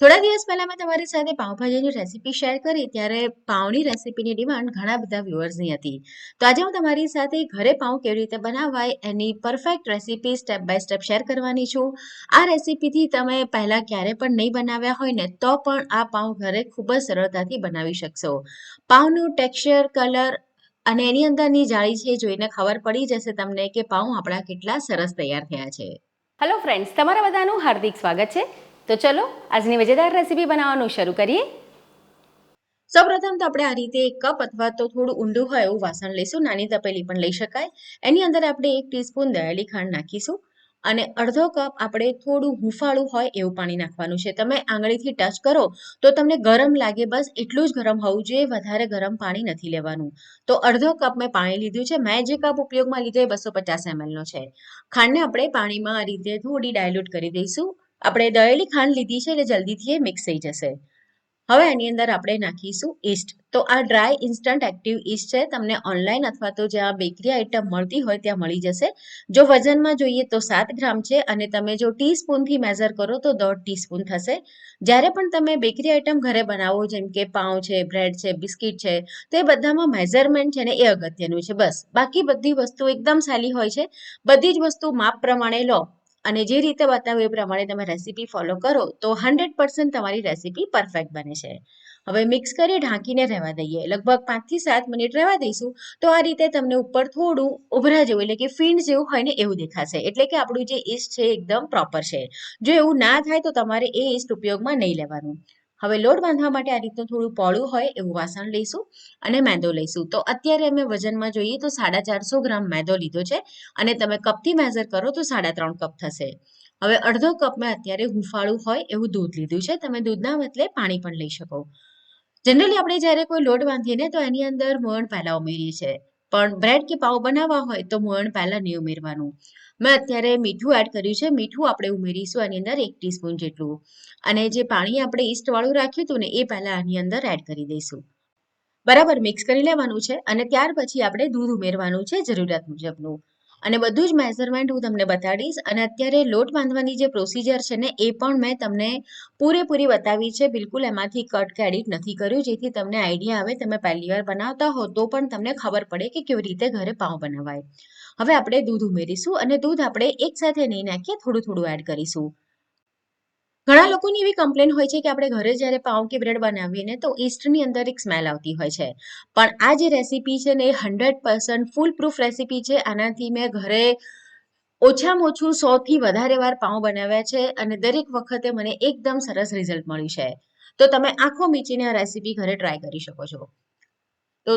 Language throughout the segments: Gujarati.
થોડા દિવસ પહેલા મેં તમારી સાથે પાઉંભાજીની રેસીપી શેર કરી, ત્યારે પાઉંની રેસીપીની ડિમાન્ડ ઘણા બધા વ્યુઅર્સની હતી. તો આજે હું તમારી સાથે ઘરે પાઉં કેવી રીતે બનાવાય, એની perfect recipe step by step share કરવાની છું. આ રેસીપીથી તમે પહેલાં ક્યારે પણ નહીં બનાવ્યા હોય ને તો પણ આ પાઉં ઘરે ખૂબ જ સરળતાથી બનાવી શકશો. પાઉંનું ટેક્સચર કલર અને એની અંદરની જાળી છે જોઈને ખબર પડી જશે તમને કે પાઉં આપણા કેટલા સરસ તૈયાર થયા છે. હેલો ફ્રેન્ડ્સ તમારા બધાનું હાર્દિક સ્વાગત છે. તો ચલો, આજની મજેદાર રેસીપી બનાવવાનું શરૂ કરીએ. સૌપ્રથમ તો આપણે આ રીતે એક કપ અથવા તો થોડું ઊંડું હોય એવું વાસણ લઈશું, નાની તપેલી પણ લઈ શકાય. એની અંદર આપણે એક ટીસ્પૂન દળેલી ખાંડ નાખીશું અને અડધો કપ આપણે થોડું હુંફાળું હોય એવું પાણી નાખવાનું છે. તમે આંગળીથી ટચ કરો તો તમને ગરમ લાગે બસ એટલું જ ગરમ હોવું જોઈએ, વધારે ગરમ પાણી નથી લેવાનું. તો અડધો કપ મેં પાણી લીધું છે. મેં જે કપ ઉપયોગમાં લીધો એ બસો પચાસ એમએલનો છે. ખાંડને આપણે પાણીમાં આ રીતે થોડી ડાયલ્યુટ કરી દઈશું. આપણે દળેલી ખાંડ લીધી છે એટલે જલ્દીથી એ મિક્સ થઈ જશે. હવે એની અંદર આપણે નાખીશું ઈસ્ટ તો આ ડ્રાય ઇન્સ્ટન્ટ એક્ટિવ ઈસ્ટ છે. તમને ઓનલાઈન અથવા તો જ્યાં બેકરી આઇટમ મળતી હોય ત્યાં મળી જશે. જો વજનમાં જોઈએ તો સાત ગ્રામ છે અને તમે જો ટીસ્પૂનથી મેઝર કરો તો દોઢ ટીસ્પૂન થશે. જ્યારે પણ તમે બેકરી આઇટમ ઘરે બનાવો, જેમ કે પાઉં છે બ્રેડ છે, બિસ્કિટ છે, તો એ બધામાં મેઝરમેન્ટ છે ને એ અગત્યનું છે. બસ. બાકી બધી વસ્તુ એકદમ સહેલી હોય છે. બધી જ વસ્તુ માપ પ્રમાણે લો. અને જે રીતે બતાવ્યું એ પ્રમાણે તમે રેસીપી ફોલો કરો, તો હંડ્રેડ પર્સન્ટ તમારી રેસીપી પરફેક્ટ બને છે. હવે મિક્સ કરી ઢાંકીને રહેવા દઈએ. લગભગ પાંચથી સાત મિનિટ રહેવા દઈશું, તો આ રીતે તમને ઉપર થોડું ઉભરા જેવું, એટલે કે ફીણ જેવું હોય ને એવું દેખાશે. એટલે કે આપણું જે ઈસ્ટ છે એકદમ પ્રોપર છે. જો એવું ના થાય તો તમારે એ ઈસ્ટ ઉપયોગમાં નહીં લેવાનું. હવે લોટ બાંધવા માટે આ રીતનું થોડું પોળું હોય એવું વાસણ લઈશું અને મેદો લઈશું. તો અત્યારે અમે વજનમાં જોઈએ તો સાડા ચારસો ગ્રામ મેદો લીધો છે અને તમે કપથી મેઝર કરો તો સાડા ત્રણ કપ થશે. હવે અડધો કપ મેં અત્યારે હુંફાળું હોય એવું દૂધ લીધું છે. તમે દૂધના બદલે પાણી પણ લઈ શકો. જનરલી આપણે જ્યારે કોઈ લોટ બાંધીએ ને તો એની અંદર મોણ પહેલા ઉમેરીએ છીએ. પણ બ્રેડ કે પાઉં બનાવવા હોય તો મોણ પહેલા નહીં ઉમેરવાનું. મેં અત્યારે મીઠું એડ કર્યું છે. મીઠું આપણે ઉમેરીશું આની અંદર એક ટીસ્પૂન જેટલું. અને જે પાણી આપણે ઈસ્ટવાળું રાખ્યું હતું ને, એ પહેલાં આની અંદર એડ કરી દઈશું. બરાબર મિક્સ કરી લેવાનું છે. અને ત્યાર પછી આપણે દૂધ ઉમેરવાનું છે જરૂરિયાત મુજબનું. અને બધું જ મેઝરમેન્ટ હું તમને બતાડીશ. અને અત્યારે લોટ બાંધવાની જે પ્રોસિજર છે ને, એ પણ મેં તમને પૂરેપૂરી બતાવી છે. બિલકુલ એમાંથી કટ કે એડિટ નથી કર્યું. જેથી તમને આઈડિયા આવે, તમે પહેલી વાર બનાવતા હો તો પણ તમને ખબર પડે કે કેવી રીતે ઘરે પાઉં બનાવાય. હવે આપણે દૂધ ઉમેરીશું અને દૂધ આપણે એકસાથે નહીં નાખીએ, થોડું થોડું એડ કરીશું. ઘણા લોકોની એવી કમ્પ્લેન હોય છે કે આપણે ઘરે જ્યારે પાઉં કે બ્રેડ બનાવીએ ને તો ઈસ્ટની અંદર એક સ્મેલ આવતી હોય છે. પણ આ જે રેસીપી છે ને એ hundred percent foolproof recipe છે. આનાથી મેં ઘરે ઓછામાં ઓછું સોથી વધારે વાર પાઉં બનાવ્યા છે અને દરેક વખતે મને એકદમ સરસ રિઝલ્ટ મળ્યું છે. તો તમે આંખો મીચીને આ રેસીપી ઘરે ટ્રાય કરી શકો છો. તો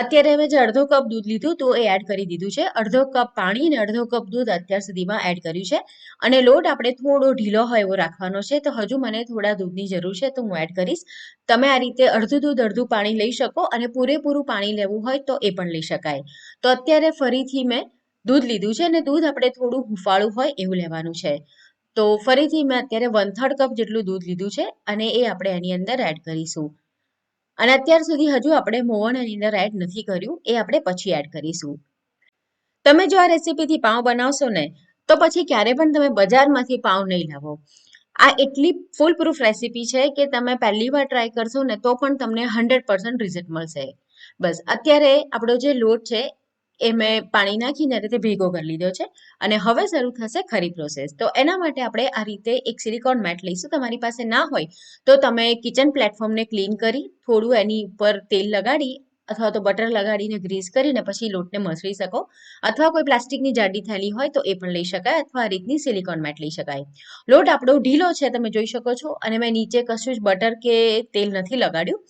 અત્યારે મેં જે અડધો કપ દૂધ લીધું તો એ એડ કરી દીધું છે. અડધો કપ પાણી અને અડધો કપ દૂધ અત્યાર સુધીમાં એડ કર્યું છે. અને લોટ આપણે થોડો ઢીલો હોય એવો રાખવાનો છે. તો હજુ મને થોડા દૂધની જરૂર છે, તો હું એડ કરીશ. તમે આ રીતે અડધું દૂધ, અડધું પાણી લઈ શકો અને પૂરેપૂરું પાણી લેવું હોય તો એ પણ લઈ શકાય. તો અત્યારે ફરીથી મેં દૂધ લીધું છે અને દૂધ આપણે થોડું હુંફાળું હોય એવું લેવાનું છે. તો ફરીથી મેં અત્યારે વન થર્ડ કપ જેટલું દૂધ લીધું છે અને એ આપણે એની અંદર એડ કરીશું. અને અત્યાર સુધી હજુ આપણે મોવણ અને અંદર એડ નથી કર્યું, એ આપણે પછી એડ કરીશું. તમે જો આ રેસીપીથી પાઉં બનાવશો ને, તો પછી ક્યારે પણ તમે બજારમાંથી પાઉં નહીં લાવો. આ એટલી ફૂલ પ્રૂફ રેસીપી છે કે તમે પહેલી વાર ટ્રાય કરશો ને, તો પણ તમને હંડ્રેડ પર્સન્ટ રિઝલ્ટ મળશે. બસ, અત્યારે આપણો જે લોટ છે એ મેં પાણી નાખીને રીતે ભેગો કરી લીધો છે અને હવે શરૂ થશે ખરી પ્રોસેસ તો એના માટે આપણે આ રીતે એક સિલિકોન મેટ લઈશું. તમારી પાસે ના હોય તો તમે કિચન પ્લેટફોર્મને ક્લીન કરી, થોડું એની ઉપર તેલ લગાડી અથવા તો બટર લગાડીને ગ્રીસ કરીને પછી લોટને મસળી શકો. અથવા કોઈ પ્લાસ્ટિકની જાડી થેલી હોય તો એ પણ લઈ શકાય અથવા આ રીતની સિલિકોન મેટ લઈ શકાય. લોટ આપણો ઢીલો છે, તમે જોઈ શકો છો. અને મેં નીચે કશું જ બટર કે તેલ નથી લગાડ્યું.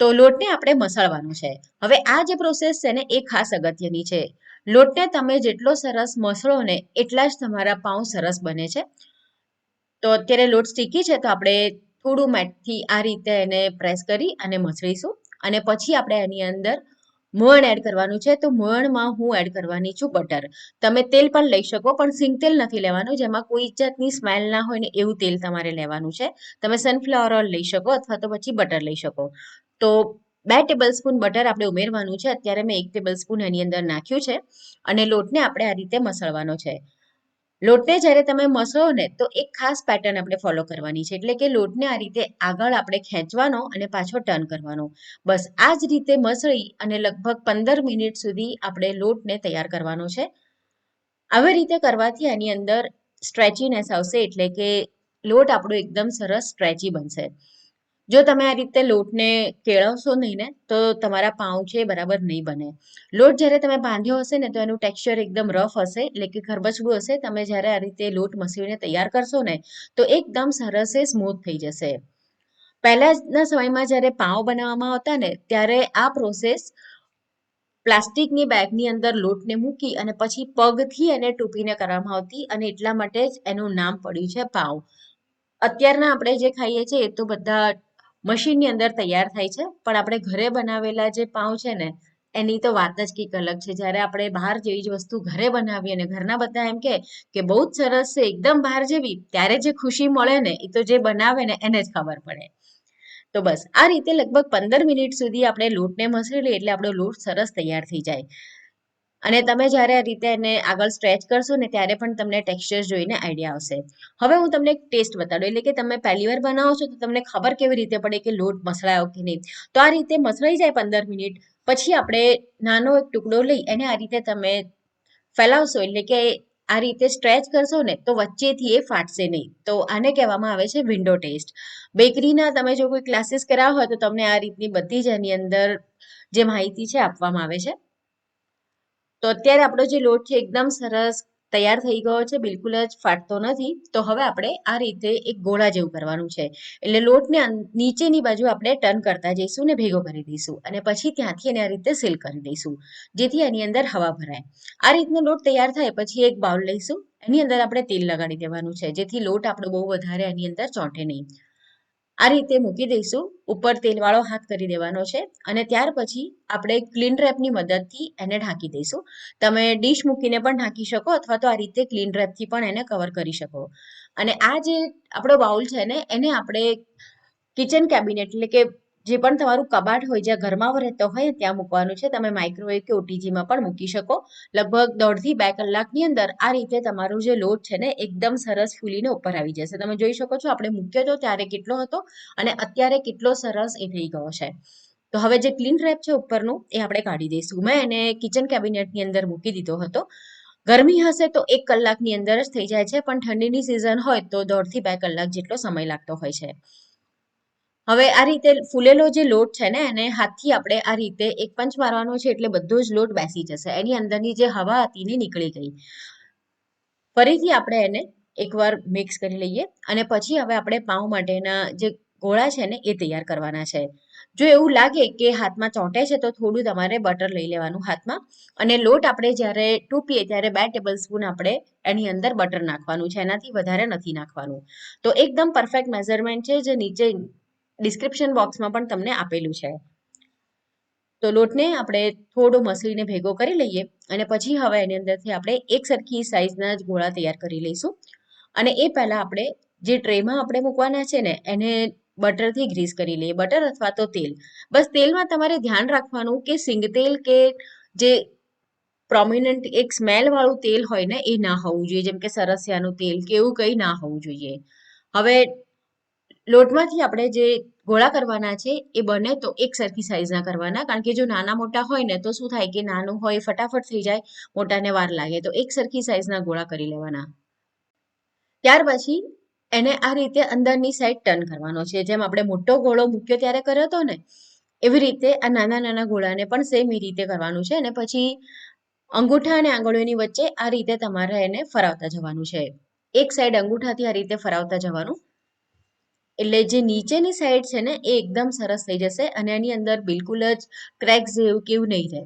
તો લોટને આપણે મસળવાનું છે. હવે આ જે પ્રોસેસ છે ને, એ ખાસ અગત્યની છે. લોટને તમે જેટલો સરસ મસળો ને એટલા જ તમારા પાઉં સરસ બને છે. તો અત્યારે લોટ સ્ટીકી છે, તો આપણે થોડું મેટથી આ રીતે એને પ્રેસ કરી અને મસળીશું. અને પછી આપણે એની અંદર મોયણ એડ કરવાનું છે. તો મોયણમાં હું એડ કરવાની છું બટર તમે તેલ પણ લઈ શકો, પણ સિંગ તેલ નથી લેવાનું. જેમાં કોઈ જાતની સ્મેલ ના હોય ને એવું તેલ તમારે લેવાનું છે. તમે સનફ્લાવર ઓઇલ લઈ શકો અથવા તો પછી બટર લઈ શકો. તો બે ટેબલ સ્પૂન બટર આપણે ઉમેરવાનું છે. અત્યારે મેં એક ટેબલ સ્પૂન એની અંદર નાખ્યું છે અને લોટને આપણે આ રીતે મસળવાનો છે. લોટને જ્યારે તમે મસળો ને તો એક ખાસ પેટર્ન આપણે ફોલો કરવાની છે. એટલે કે લોટને આ રીતે આગળ આપણે ખેંચવાનો અને પાછો ટર્ન કરવાનો. બસ આ જ રીતે મસળી અને લગભગ પંદર મિનિટ સુધી આપણે લોટને તૈયાર કરવાનો છે. આવી રીતે કરવાથી આની અંદર સ્ટ્રેચીનેસ આવશે એટલે કે લોટ આપણો એકદમ સરસ સ્ટ્રેચી બનશે. જો તમે આ રીતે લોટને કેળવશો નહીં ને, તો તમારા પાઉં છે બરાબર નહીં બને. લોટ જ્યારે તમે બાંધ્યો હશે ને, તો એનું ટેક્સચર એકદમ રફ હશે, એટલે કે ખરબચડું હશે. તમે જ્યારે આ રીતે લોટ મસીને તૈયાર કરશો ને, તો એકદમ સરસ એ સ્મૂથ થઈ જશે. પહેલાના સમયમાં જ્યારે પાઉં બનાવવામાં આવતા ને, ત્યારે આ પ્રોસેસ પ્લાસ્ટિકની બેગની અંદર લોટને મૂકી અને પછી પગથી એને ટૂંપીને કરવામાં આવતી અને એટલા માટે જ એનું નામ પડ્યું છે પાઉં. અત્યારના આપણે જે ખાઈએ છીએ એ તો બધા મશીનની અંદર તૈયાર થાય છે. પણ આપણે ઘરે બનાવેલા જે પાઉં છે ને, એની તો વાત જ કંઈક અલગ છે. જ્યારે આપણે બહાર જેવી જ વસ્તુ ઘરે બનાવીએ અને ઘરના બધા એમ કે બહુ જ સરસ છે, એકદમ બહાર જેવી, ત્યારે જે ખુશી મળે ને, એ તો જે બનાવે ને, એને જ ખબર પડે. તો બસ, આ રીતે લગભગ પંદર મિનિટ સુધી આપણે લોટને મસળી લઈએ, એટલે આપણો લોટ સરસ તૈયાર થઈ જાય. અને તમે જ્યારે આ રીતે એને આગળ સ્ટ્રેચ કરશો ને ત્યારે પણ તમને ટેક્સચર જોઈને આઈડિયા આવશે. હવે હું તમને એક ટેસ્ટ બતાડું, એટલે કે તમે પહેલી વાર બનાવો છો તો તમને ખબર કેવી રીતે પડે કે લોટ મસળાયો કે નહીં. તો આ રીતે મસળાઈ જાય પંદર મિનિટ, પછી આપણે નાનો એક ટુકડો લઈ એને આ રીતે તમે ફેલાવશો, એટલે કે આ રીતે સ્ટ્રેચ કરશો ને તો વચ્ચેથી એ ફાટશે નહીં. તો આને કહેવામાં આવે છે વિન્ડો ટેસ્ટ બેકરીના તમે જો કોઈ ક્લાસીસ કરાવો હોય તો તમને આ રીતની બધી જ એની અંદર જે માહિતી છે આપવામાં આવે છે. તો અત્યારે આપણો જે લોટ છે, એકદમ સરસ તૈયાર થઈ ગયો છે, બિલકુલ જ ફાટતો નથી. તો હવે આપણે આ રીતે એક ગોળા જેવું કરવાનું છે. એટલે લોટને નીચેની બાજુ આપણે ટર્ન કરતા જઈશું ને ભેગો કરી દઈશું. અને પછી ત્યાંથી એને આ રીતે સીલ કરી દઈશું, જેથી એની અંદર હવા ભરાય. આ રીતનો લોટ તૈયાર થાય પછી એક બાઉલ લઈશું. એની અંદર આપણે તેલ લગાડી દેવાનું છે, જેથી લોટ આપણો બહુ વધારે એની અંદર ચોંટે નહીં. આ રીતે મૂકી દઈશું. ઉપર તેલવાળો હાથ કરી દેવાનો છે અને ત્યાર પછી આપણે ક્લીન રેપની મદદથી એને ઢાંકી દઈશું. તમે ડીશ મૂકીને પણ ઢાંકી શકો અથવા તો આ રીતે ક્લીન રેપથી પણ એને કવર કરી શકો. અને આ જે આપણો બાઉલ છે ને, એને આપણે કિચન કેબિનેટ એટલે કે જે પણ તમારું કબાટ હોય, જ્યાં ઘરમાં રહેતો હોય, ત્યાં મૂકવાનું છે. તમે માઇક્રોવેવ કે ઓટીજીમાં પણ મૂકી શકો. લગભગ દોઢથી બે કલાકની અંદર આ રીતે તમારો જે લોટ છે ને, એકદમ સરસ ફૂલીને ઉપર આવી જશે. તમે જોઈ શકો છો, આપણે મૂક્યો હતો ત્યારે કેટલો હતો અને અત્યારે કેટલો સરસ એ થઈ ગયો છે. તો હવે જે ક્લીન રેપ છે ઉપરનું, એ આપણે કાઢી દઈશું. મેં એને કિચન કેબિનેટની અંદર મૂકી દીધો હતો. ગરમી હશે તો એક કલાકની અંદર જ થઈ જાય છે, પણ ઠંડીની સિઝન હોય તો દોઢથી બે કલાક જેટલો સમય લાગતો હોય છે. હવે આ રીતે ફૂલેલો જે લોટ છે ને, એને હાથથી આપણે આ રીતે એક પંચ મારવાનો છે એટલે બધો જ લોટ બેસી જશે. એની અંદરની જે હવા હતી ને, નીકળી ગઈ. ફરીથી આપણે એને એકવાર મિક્સ કરી લઈએ અને પછી હવે આપણે પાઉં માટેના જે ગોળા છે ને, એ તૈયાર કરવાના છે. જો એવું લાગે કે હાથમાં ચોંટે છે, તો થોડું તમારે બટર લઈ લેવાનું હાથમાં. અને લોટ આપણે જ્યારે ટૂંપીએ ત્યારે બે ટેબલ સ્પૂન આપણે એની અંદર બટર નાખવાનું છે. એનાથી વધારે નથી નાખવાનું. તો એકદમ પરફેક્ટ મેઝરમેન્ટ છે, જે નીચે ડિસ્ક્રિપ્શન બોક્સમાં પણ તમને આપેલું છે. તો લોટને આપણે થોડો મસળીને ભેગો કરી લઈએ અને પછી હવે એની અંદરથી આપણે એક સરખી સાઈઝના જ ગોળા તૈયાર કરી લઈશું. અને એ પહેલાં આપણે જે ટ્રેમાં આપણે મૂકવાના છે ને, એને બટરથી ગ્રીસ કરી લઈએ, બટર અથવા તો તેલ. બસ તેલમાં તમારે ધ્યાન રાખવાનું કે સિંગ તેલ કે જે પ્રોમિનન્ટ એક સ્મેલવાળું તેલ હોય ને, એ ના હોવું જોઈએ. જેમ કે સરસિયાનું તેલ કે એવું કંઈ ના હોવું જોઈએ. હવે લોટમાંથી આપણે જે ગોળા કરવાના છે, એ બને તો એક સરખી સાઈઝના કરવાના. કારણ કે જો નાના મોટા હોય ને, તો શું થાય કે નાનું હોય, ફટાફટ થઈ જાય, મોટાને વાર લાગે. તો એક સરખી સાઈઝના ગોળા કરી લેવાના. ત્યાર પછી એને આ રીતે અંદરની સાઈડ ટર્ન કરવાનો છે. જેમ આપણે મોટો ગોળો મૂક્યો ત્યારે કર્યો હતો ને, એવી રીતે આ નાના નાના ગોળાને પણ સેમ એ રીતે કરવાનું છે. અને પછી અંગૂઠા અને આંગળીઓની વચ્ચે આ રીતે તમારે એને ફરાવતા જવાનું છે. એક સાઈડ અંગૂઠાથી આ રીતે ફરાવતા જવાનું. એટલે જે નીચેની સાઈડ છે ને, એ એકદમ સરસ થઈ જશે અને એની અંદર બિલકુલ જ ક્રેક્સ જેવું કેવું નહીં રહે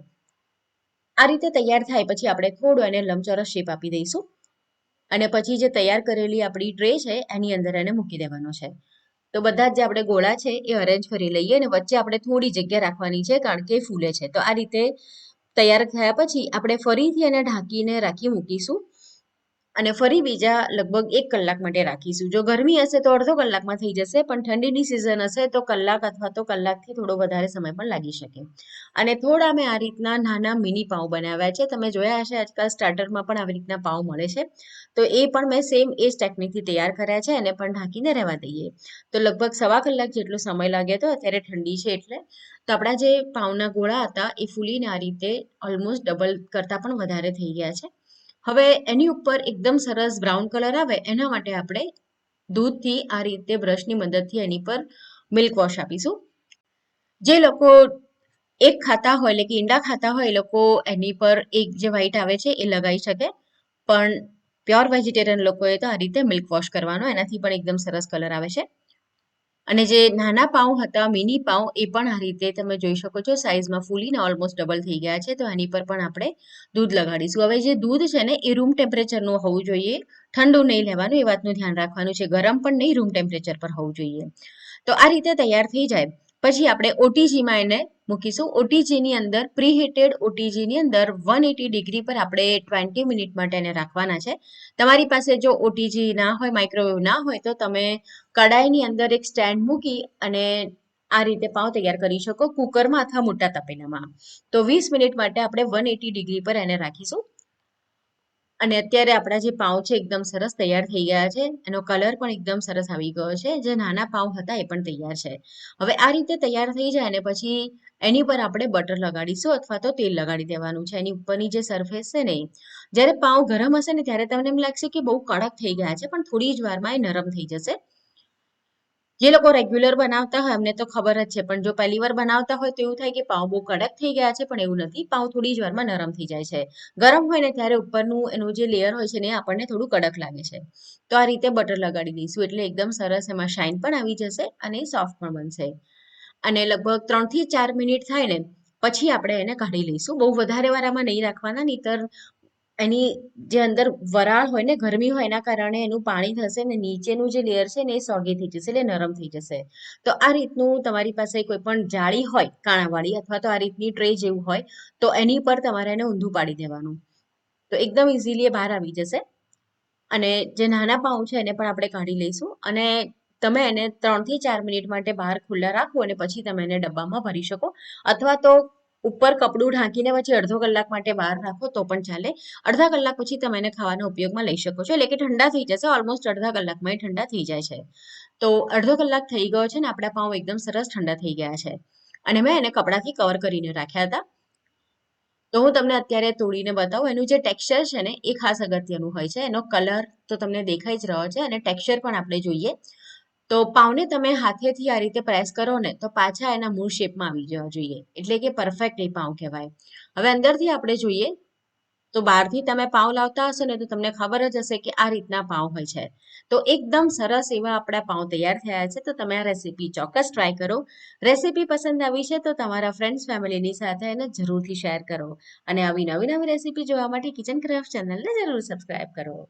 આ રીતે તૈયાર થાય પછી આપણે થોડું એને લંબચોરસ શેપ આપી દઈશું. અને પછી જે તૈયાર કરેલી આપણી ટ્રે છે, એની અંદર એને મૂકી દેવાનો છે. તો બધા જ આપણે ગોળા છે, એ અરેન્જ કરી લઈએ અને વચ્ચે આપણે થોડી જગ્યા રાખવાની છે, કારણ કે ફૂલે છે. તો આ રીતે તૈયાર થયા પછી આપણે ફરીથી એને ઢાંકીને રાખી મૂકીશું. અને ફરી બીજા લગભગ એક કલાક માટે રાખીશું. જો ગરમી હશે તો અડધો કલાકમાં થઈ જશે, પણ ઠંડીની સિઝન હશે તો કલાક અથવા તો કલાકથી થોડો વધારે સમય પણ લાગી શકે. અને થોડા મેં આ રીતના નાના મિની પાઉં બનાવ્યા છે. તમે જોયા હશે આજકાલ સ્ટાર્ટરમાં પણ આવી રીતના પાઉં મળે છે. તો એ પણ મેં સેમ એ જ ટેકનિકથી તૈયાર કર્યા છે, એને પણ ઢાંકીને રહેવા દઈએ. તો લગભગ સવા કલાક જેટલો સમય લાગ્યો હતો, અત્યારે ઠંડી છે એટલે. તો આપણા જે પાઉના ગોળા હતા, એ ફૂલીને આ રીતે ઓલમોસ્ટ ડબલ કરતાં પણ વધારે થઈ ગયા છે. હવે એની ઉપર એકદમ સરસ બ્રાઉન કલર આવે, એના માટે આપણે દૂધથી આ રીતે બ્રશની મદદથી એની પર મિલ્ક વોશ આપીશું. જે લોકો એક ખાતા હોય, એટલે કે ઈંડા ખાતા હોય, એ લોકો એની પર એક જે વ્હાઈટ આવે છે, એ લગાવી શકે. પણ પ્યોર વેજીટેરિયન લોકોએ તો આ રીતે મિલ્ક વોશ કરવાનો, એનાથી પણ એકદમ સરસ કલર આવે છે. અને જે નાના પાઉં હતા, મિની પાઉં, એ પણ આ રીતે તમે જોઈ શકો છો, સાઈઝમાં ફૂલીને ઓલમોસ્ટ ડબલ થઈ ગયા છે. તો એની પર પણ આપણે દૂધ લગાડીશું. હવે જે દૂધ છે ને, એ રૂમ ટેમ્પરેચરનું હોવું જોઈએ. ઠંડુ નહીં લેવાનું, એ વાતનું ધ્યાન રાખવાનું છે. ગરમ પણ નહીં રૂમ ટેમ્પરેચર પર હોવું જોઈએ. તો આ રીતે તૈયાર થઈ જાય. પછી આપણે ઓટીજીમાં એને મૂકીશું. ઓટીજીની અંદર પ્રીહીટેડ ઓટીજીની અંદર વન એટી ડિગ્રી પર આપણે ટ્વેન્ટી મિનિટ માટે એને રાખવાના છે. તમારી પાસે જો ઓટીજી ના હોય માઇક્રોવેવ ના હોય, તો તમે કડાઈની અંદર એક સ્ટેન્ડ મૂકી અને આ રીતે પાઉં તૈયાર કરી શકો. કુકરમાં અથવા મોટા તપેલામાં. તો વીસ મિનિટ માટે આપણે વન એટી ડિગ્રી પર એને રાખીશું. અને અત્યારે આપણા જે પાઉં છે એકદમ સરસ તૈયાર થઈ ગયા છે. એનો કલર પણ એકદમ સરસ આવી ગયો છે. જે નાના પાઉં હતા એ પણ તૈયાર છે. હવે આ રીતે તૈયાર થઈ જાય અને પછી એની પર આપણે બટર લગાડીશું અથવા તો તેલ લગાડી દેવાનું છે. એની ઉપરની જે સરફેસ છે ને જ્યારે પાઉં ગરમ હશે ને ત્યારે તમને એમ લાગશે કે બહુ કડક થઈ ગયા છે, પણ થોડી જ વારમાં એ નરમ થઈ જશે. જે લોકો રેગ્યુલર બનાવતા હોય એમને તો ખબર જ છે. પણ જો પહેલી વાર બનાવતા હોય તો એવું થાય કે પાઉં બહુ કડક થઈ ગયા છે, પણ એવું નથી. પાઉં થોડી જ વારમાં નરમ થઈ જાય છે. ગરમ હોય ને ત્યારે ઉપરનું એનું જે લેયર હોય છે ને આપણને થોડું કડક લાગે છે. તો આ રીતે બટર લગાડી દઈશું. એટલે એકદમ સરસ એમાં શાઇન પણ આવી જશે અને સોફ્ટ પણ બનશે. અને લગભગ ત્રણથી ચાર મિનિટ થાય ને, પછી આપણે એને કાઢી લઈશું. બહુ વધારે વાર નહીં રાખવાના, નહીંતર એની જે અંદર વરાળ હોય ને, ગરમી હોય એના કારણે એનું પાણી થશે ને, નીચેનું જે લેયર છે ને, એ સોગી થઈ જશે એટલે નરમ થઈ જશે. તો આ રીતનું તમારી પાસે કોઈ પણ જાળી હોય, કાણાવાળી અથવા તો આ રીતની ટ્રે જેવું હોય, તો એની પર તમારે એને ઊંધું પાડી દેવાનું. તો એકદમ ઇઝીલી એ બહાર આવી જશે. અને જે નાના પાઉં છે એને પણ આપણે કાઢી લઈશું અને તમે એને ત્રણથી ચાર મિનિટ માટે બહાર ખુલ્લા રાખો અને પછી તમે એને ડબ્બામાં ભરી શકો. અથવા તો ઉપર કપડું ઢાંકીને પછી અડધો કલાક માટે બહાર રાખો તો પણ ચાલે. અડધા કલાક પછી તમે એને ખાવાના ઉપયોગમાં લઈ શકો છો. એટલે કે ઠંડા થઈ જશે ઓલમોસ્ટ અડધા કલાકમાં એ ઠંડા થઈ જાય છે. તો અડધો કલાક થઈ ગયો છે ને આપણા પાઉં એકદમ સરસ ઠંડા થઈ ગયા છે. અને મેં એને કપડાથી કવર કરીને રાખ્યા હતા. તો હું તમને અત્યારે તોડીને બતાવું. એનું જે ટેક્સચર છે ને એ ખાસ અગત્યનું હોય છે. એનો કલર તો તમને દેખાઈ જ રહ્યો છે અને ટેક્સચર પણ આપણે જોઈએ. તો પાવને તમે હાથેથી આ રીતે પ્રેસ કરો ને, તો પાછા એના મૂળ શેપમાં આવી જવા જોઈએ. એટલે કે પરફેક્ટ એ પાઉં કહેવાય. હવે અંદરથી આપણે જોઈએ, તો બહારથી તમે પાઉં લાવતા હશો ને, તો તમને ખબર જ હશે કે આ રીતના પાઉં હોય છે. તો એકદમ સરસ એવા આપણા પાઉં તૈયાર થયા છે, તો તમે આ રેસીપી ચોક્કસ ટ્રાય કરો. રેસીપી પસંદ આવી છે, તો તમારા ફ્રેન્ડ્સ ફેમિલીની સાથે એને જરૂરથી શેર કરો. અને આવી નવી નવી રેસીપી જોવા માટે કિચન ક્રાફ્ટ ચેનલને જરૂર સબસ્ક્રાઇબ કરો.